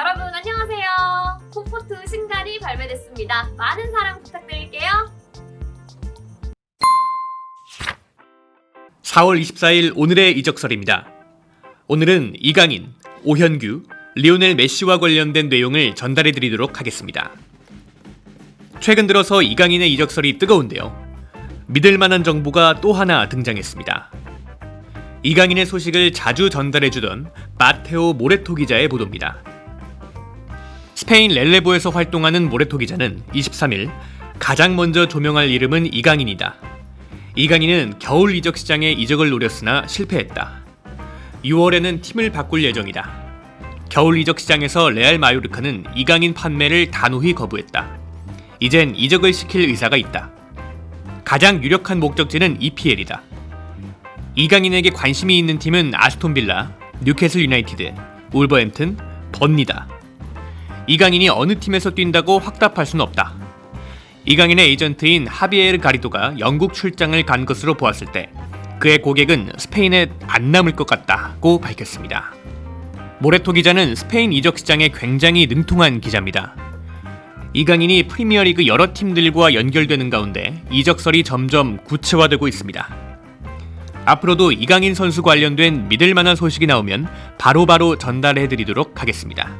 여러분 안녕하세요. 콤포트 신갈이 발매됐습니다. 많은 사랑 부탁드릴게요. 4월 24일 오늘의 이적설입니다. 오늘은 이강인, 오현규, 리오넬 메시와 관련된 내용을 전달해 드리도록 하겠습니다. 최근 들어서 이강인의 이적설이 뜨거운데요. 믿을 만한 정보가 또 하나 등장했습니다. 이강인의 소식을 자주 전달해 주던 마테오 모레토 기자의 보도입니다. 스페인 렐레보에서 활동하는 모레토 기자는 23일 가장 먼저 조명할 이름은 이강인이다. 이강인은 겨울 이적 시장에 이적을 노렸으나 실패했다. 6월에는 팀을 바꿀 예정이다. 겨울 이적 시장에서 레알 마요르카는 이강인 판매를 단호히 거부했다. 이젠 이적을 시킬 의사가 있다. 가장 유력한 목적지는 EPL이다. 이강인에게 관심이 있는 팀은 아스톤 빌라, 뉴캐슬 유나이티드, 울버햄튼, 번니다. 이강인이 어느 팀에서 뛴다고 확답할 수는 없다. 이강인의 에이전트인 하비에르 가리도가 영국 출장을 간 것으로 보았을 때 그의 고객은 스페인에 안 남을 것 같다고 밝혔습니다. 모레토 기자는 스페인 이적 시장에 굉장히 능통한 기자입니다. 이강인이 프리미어리그 여러 팀들과 연결되는 가운데 이적설이 점점 구체화되고 있습니다. 앞으로도 이강인 선수 관련된 믿을 만한 소식이 나오면 바로바로 전달해 드리도록 하겠습니다.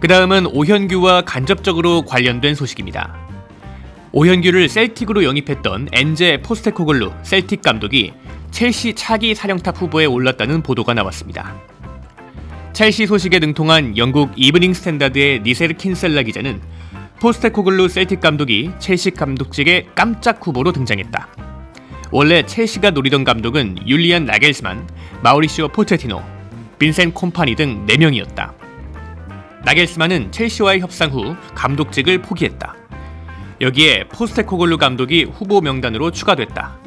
그 다음은 오현규와 간접적으로 관련된 소식입니다. 오현규를 셀틱으로 영입했던 엔제 포스테코글루 셀틱 감독이 첼시 차기 사령탑 후보에 올랐다는 보도가 나왔습니다. 첼시 소식에 능통한 영국 이브닝 스탠다드의 니세르 킨셀라 기자는 포스테코글루 셀틱 감독이 첼시 감독직에 깜짝 후보로 등장했다. 원래 첼시가 노리던 감독은 율리안 나겔스만, 마우리시오 포체티노, 빈센 콤파니 등 4명이었다. 나겔스만은 첼시와의 협상 후 감독직을 포기했다. 여기에 포스테코글루 감독이 후보 명단으로 추가됐다.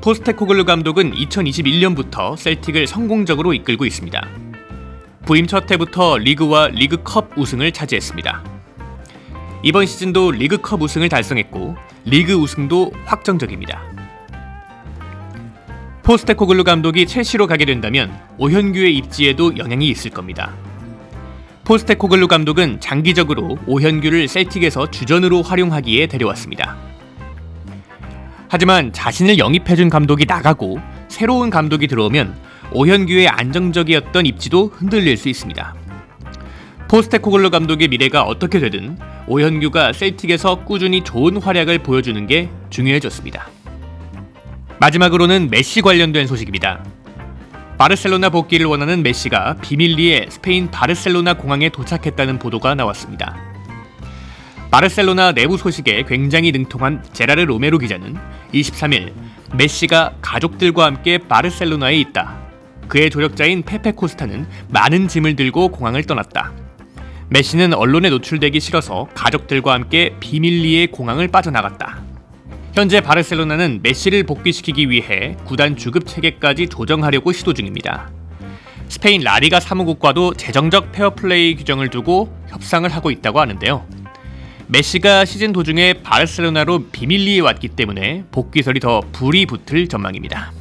포스테코글루 감독은 2021년부터 셀틱을 성공적으로 이끌고 있습니다. 부임 첫 해부터 리그와 리그컵 우승을 차지했습니다. 이번 시즌도 리그컵 우승을 달성했고 리그 우승도 확정적입니다. 포스테코글루 감독이 첼시로 가게 된다면 오현규의 입지에도 영향이 있을 겁니다. 포스테코글루 감독은 장기적으로 오현규를 셀틱에서 주전으로 활용하기에 데려왔습니다. 하지만 자신을 영입해준 감독이 나가고 새로운 감독이 들어오면 오현규의 안정적이었던 입지도 흔들릴 수 있습니다. 포스테코글루 감독의 미래가 어떻게 되든 오현규가 셀틱에서 꾸준히 좋은 활약을 보여주는 게 중요해졌습니다. 마지막으로는 메시 관련된 소식입니다. 바르셀로나 복귀를 원하는 메시가 비밀리에 스페인 바르셀로나 공항에 도착했다는 보도가 나왔습니다. 바르셀로나 내부 소식에 굉장히 능통한 제라르 로메로 기자는 23일 메시가 가족들과 함께 바르셀로나에 있다. 그의 조력자인 페페 코스타는 많은 짐을 들고 공항을 떠났다. 메시는 언론에 노출되기 싫어서 가족들과 함께 비밀리에 공항을 빠져나갔다. 현재 바르셀로나는 메시를 복귀시키기 위해 구단 주급 체계까지 조정하려고 시도 중입니다. 스페인 라리가 사무국과도 재정적 페어플레이 규정을 두고 협상을 하고 있다고 하는데요. 메시가 시즌 도중에 바르셀로나로 비밀리에 왔기 때문에 복귀설이 더 불이 붙을 전망입니다.